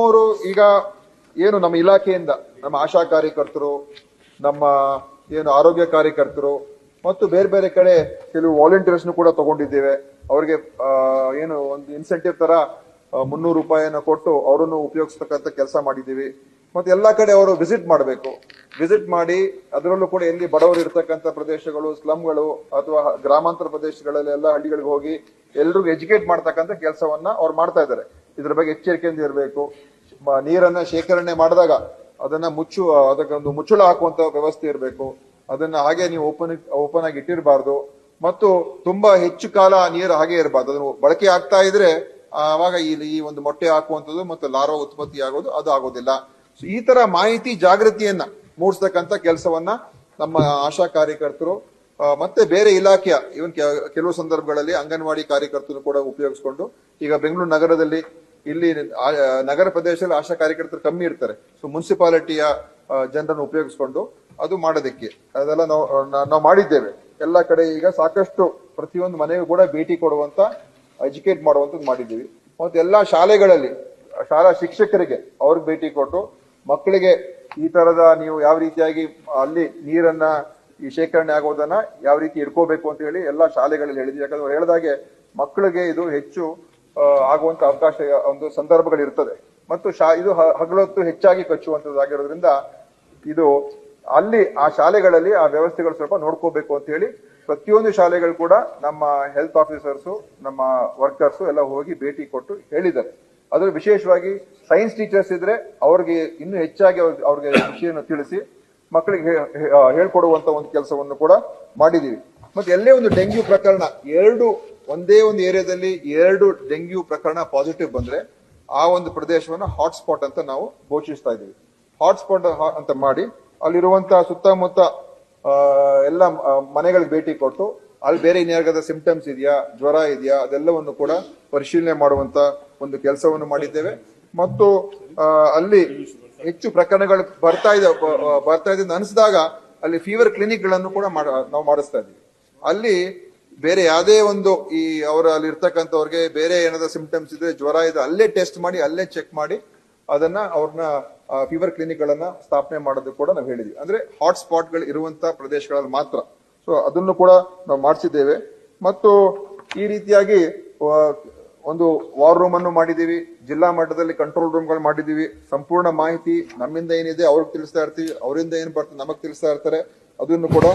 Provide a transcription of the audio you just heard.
ಅವರು ಈಗ ಏನು ನಮ್ಮ ಇಲಾಖೆಯಿಂದ, ನಮ್ಮ ಆಶಾ ಕಾರ್ಯಕರ್ತರು, ನಮ್ಮ ಏನು ಆರೋಗ್ಯ ಕಾರ್ಯಕರ್ತರು ಮತ್ತು ಬೇರೆ ಬೇರೆ ಕಡೆ ಕೆಲವು ವಾಲಂಟಿಯರ್ಸ್ ಕೂಡ ತಗೊಂಡಿದ್ದೇವೆ. ಅವರಿಗೆ ಏನು ಒಂದು ಇನ್ಸೆಂಟಿವ್ ತರ ಮುನ್ನೂರು ರೂಪಾಯಿಯನ್ನು ಕೊಟ್ಟು ಅವರನ್ನು ಉಪಯೋಗಿಸ್ತಕ್ಕಂಥ ಕೆಲಸ ಮಾಡಿದ್ದೀವಿ. ಮತ್ತೆ ಎಲ್ಲಾ ಕಡೆ ಅವರು ವಿಸಿಟ್ ಮಾಡಬೇಕು. ವಿಸಿಟ್ ಮಾಡಿ, ಅದರಲ್ಲೂ ಕೂಡ ಎಲ್ಲಿ ಬಡವರು ಇರ್ತಕ್ಕಂಥ ಪ್ರದೇಶಗಳು ಸ್ಲಮ್ಗಳು ಅಥವಾ ಗ್ರಾಮಾಂತರ ಪ್ರದೇಶಗಳಲ್ಲಿ ಎಲ್ಲ ಹಳ್ಳಿಗಳಿಗೆ ಹೋಗಿ ಎಲ್ರಿಗೂ ಎಜುಕೇಟ್ ಮಾಡ್ತಕ್ಕಂಥ ಕೆಲಸವನ್ನ ಅವ್ರು ಮಾಡ್ತಾ ಇದ್ದಾರೆ. ಇದ್ರ ಬಗ್ಗೆ ಎಚ್ಚರಿಕೆಯಿಂದ ಇರಬೇಕು. ನೀರನ್ನ ಶೇಖರಣೆ ಮಾಡಿದಾಗ ಅದನ್ನ ಮುಚ್ಚು ಅದಕ್ಕೆ ಒಂದು ಮುಚ್ಚಳ ಹಾಕುವಂತ ವ್ಯವಸ್ಥೆ ಇರಬೇಕು. ಅದನ್ನ ಹಾಗೆ ನೀವು ಓಪನ್ ಓಪನ್ ಆಗಿ ಇಟ್ಟಿರಬಾರ್ದು. ಮತ್ತು ತುಂಬಾ ಹೆಚ್ಚು ಕಾಲ ನೀರು ಹಾಗೆ ಇರಬಾರ್ದು. ಅದನ್ನು ಬಳಕೆ ಆಗ್ತಾ ಇದ್ರೆ ಆವಾಗ ಈ ಒಂದು ಮೊಟ್ಟೆ ಹಾಕುವಂಥದ್ದು ಮತ್ತು ಲಾರ್ವಾ ಉತ್ಪತ್ತಿ ಆಗೋದು ಅದು ಆಗೋದಿಲ್ಲ. ಈ ತರ ಮಾಹಿತಿ ಜಾಗೃತಿಯನ್ನ ಮೂಡಿಸ್ತಕ್ಕಂಥ ಕೆಲಸವನ್ನ ನಮ್ಮ ಆಶಾ ಕಾರ್ಯಕರ್ತರು ಮತ್ತೆ ಬೇರೆ ಇಲಾಖೆಯ ಇವನ್ ಕೆಲವು ಸಂದರ್ಭಗಳಲ್ಲಿ ಅಂಗನವಾಡಿ ಕಾರ್ಯಕರ್ತರು ಕೂಡ ಉಪಯೋಗಿಸ್ಕೊಂಡು ಈಗ ಬೆಂಗಳೂರು ನಗರದಲ್ಲಿ ಇಲ್ಲಿ ನಗರ ಪ್ರದೇಶದಲ್ಲಿ ಆಶಾ ಕಾರ್ಯಕರ್ತರು ಕಮ್ಮಿ ಇರ್ತಾರೆ. ಸೊ ಮುನ್ಸಿಪಾಲಿಟಿಯ ಜನರನ್ನು ಉಪಯೋಗಿಸ್ಕೊಂಡು ಅದು ಮಾಡೋದಕ್ಕೆ. ಅದೆಲ್ಲ ನಾವು ನಾವು ಮಾಡಿದ್ದೇವೆ. ಎಲ್ಲ ಕಡೆ ಈಗ ಸಾಕಷ್ಟು ಪ್ರತಿಯೊಂದು ಮನೆಗೂ ಕೂಡ ಭೇಟಿ ಕೊಡುವಂತ ಎಜುಕೇಟ್ ಮಾಡುವಂಥದ್ದು ಮಾಡಿದ್ದೀವಿ. ಮತ್ತೆ ಎಲ್ಲಾ ಶಾಲೆಗಳಲ್ಲಿ, ಶಾಲಾ ಶಿಕ್ಷಕರಿಗೆ ಅವ್ರಿಗೆ ಭೇಟಿ ಕೊಟ್ಟು, ಮಕ್ಕಳಿಗೆ ಈ ತರದ ನೀವು ಯಾವ ರೀತಿಯಾಗಿ ಅಲ್ಲಿ ನೀರನ್ನ ಈ ಶೇಖರಣೆ ಆಗೋದನ್ನ ಯಾವ ರೀತಿ ಇಟ್ಕೋಬೇಕು ಅಂತ ಹೇಳಿ ಎಲ್ಲಾ ಶಾಲೆಗಳಲ್ಲಿ ಹೇಳಿದ್ವಿ ಯಾಕಂದ್ರೆ ಅವ್ರು ಹೇಳಿದಾಗೆ ಮಕ್ಕಳಿಗೆ ಇದು ಹೆಚ್ಚು ಆಗುವಂತ ಅವಕಾಶ ಒಂದು ಸಂದರ್ಭಗಳಿರ್ತದೆ. ಮತ್ತು ಶಾ, ಇದು ಹಗಲೊತ್ತು ಹೆಚ್ಚಾಗಿ ಕಚ್ಚುವಂತದ್ದಾಗಿರೋದ್ರಿಂದ ಇದು ಅಲ್ಲಿ ಆ ಶಾಲೆಗಳಲ್ಲಿ ಆ ವ್ಯವಸ್ಥೆಗಳು ಸ್ವಲ್ಪ ನೋಡ್ಕೋಬೇಕು ಅಂತ ಹೇಳಿ ಪ್ರತಿಯೊಂದು ಶಾಲೆಗಳು ಕೂಡ ನಮ್ಮ ಹೆಲ್ತ್ ಆಫೀಸರ್ಸು ನಮ್ಮ ವರ್ಕರ್ಸು ಎಲ್ಲ ಹೋಗಿ ಭೇಟಿ ಕೊಟ್ಟು ಹೇಳಿದ್ದಾರೆ. ಅದ್ರ ವಿಶೇಷವಾಗಿ ಸೈನ್ಸ್ ಟೀಚರ್ಸ್ ಇದ್ರೆ ಅವ್ರಿಗೆ ಇನ್ನೂ ಹೆಚ್ಚಾಗಿ ಅವ್ರ್- ಅವ್ರಿಗೆ ವಿಷಯವನ್ನು ತಿಳಿಸಿ ಮಕ್ಕಳಿಗೆ ಹೇಳ್ಕೊಡುವಂತ ಒಂದು ಕೆಲಸವನ್ನು ಕೂಡ ಮಾಡಿದೀವಿ ಮತ್ತೆ ಎಲ್ಲೇ ಒಂದು ಡೆಂಗ್ಯೂ ಪ್ರಕರಣ, ಎರಡು ಒಂದೇ ಒಂದು ಏರಿಯಾದಲ್ಲಿ ಎರಡು ಡೆಂಗ್ಯೂ ಪ್ರಕರಣ ಪಾಸಿಟಿವ್ ಬಂದ್ರೆ ಆ ಒಂದು ಪ್ರದೇಶವನ್ನ ಹಾಟ್ಸ್ಪಾಟ್ ಅಂತ ನಾವು ಘೋಷಿಸ್ತಾ ಇದೀವಿ ಹಾಟ್ಸ್ಪಾಟ್ ಅಂತ ಮಾಡಿ ಅಲ್ಲಿರುವಂತಹ ಸುತ್ತಮುತ್ತ ಎಲ್ಲ ಮನೆಗಳಿಗೆ ಭೇಟಿ ಕೊಟ್ಟು ಅಲ್ಲಿ ಬೇರೆ ಇನ್ಯಾರ್ಗದ ಸಿಂಪ್ಟಮ್ಸ್ ಇದೆಯಾ, ಜ್ವರ ಇದೆಯಾ, ಅದೆಲ್ಲವನ್ನು ಕೂಡ ಪರಿಶೀಲನೆ ಮಾಡುವಂತ ಒಂದು ಕೆಲಸವನ್ನು ಮಾಡಿದ್ದೇವೆ. ಮತ್ತು ಅಲ್ಲಿ ಹೆಚ್ಚು ಪ್ರಕರಣಗಳು ಬರ್ತಾ ಇದೆ ಬರ್ತಾ ಇದೆ ಅನಿಸಿದಾಗ ಅಲ್ಲಿ ಫೀವರ್ ಕ್ಲಿನಿಕ್ಗಳನ್ನು ಕೂಡ ನಾವು ಮಾಡಿಸ್ತಾ ಇದ್ದೀವಿ. ಅಲ್ಲಿ ಬೇರೆ ಯಾವುದೇ ಒಂದು ಈ ಅವರ ಅಲ್ಲಿ ಇರ್ತಕ್ಕಂಥವ್ರಿಗೆ ಬೇರೆ ಏನಾದ್ರು ಸಿಂಪ್ಟಮ್ಸ್ ಇದ್ರೆ ಜ್ವರ ಇದೆ, ಅಲ್ಲೇ ಟೆಸ್ಟ್ ಮಾಡಿ, ಅಲ್ಲೇ ಚೆಕ್ ಮಾಡಿ, ಅದನ್ನ ಅವ್ರನ್ನ ಫೀವರ್ ಕ್ಲಿನಿಕ್ ಗಳನ್ನ ಸ್ಥಾಪನೆ ಮಾಡೋದು ಕೂಡ ನಾವು ಹೇಳಿದ್ವಿ. ಅಂದ್ರೆ ಹಾಟ್ ಸ್ಪಾಟ್ಗಳು ಇರುವಂತ ಪ್ರದೇಶಗಳಲ್ಲಿ ಮಾತ್ರ. ಸೊ ಅದನ್ನು ಕೂಡ ನಾವು ಮಾಡಿಸಿದ್ದೇವೆ. ಮತ್ತು ಈ ರೀತಿಯಾಗಿ ಒಂದು ವಾರ್ ರೂಮ್ ಅನ್ನು ಮಾಡಿದೀವಿ ಜಿಲ್ಲಾ ಮಟ್ಟದಲ್ಲಿ ಕಂಟ್ರೋಲ್ ರೂಮ್ಗಳು ಮಾಡಿದೀವಿ ಸಂಪೂರ್ಣ ಮಾಹಿತಿ ನಮ್ಮಿಂದ ಏನಿದೆ, ಅವ್ರಿಗೆ ತಿಳಿಸ್ತಾ ಇರ್ತೀವಿ, ಅವರಿಂದ ಏನ್ ಬರ್ತದೆ ನಮಗ್ ತಿಳಿಸ್ತಾ ಇರ್ತಾರೆ. ಅದನ್ನು ಕೂಡ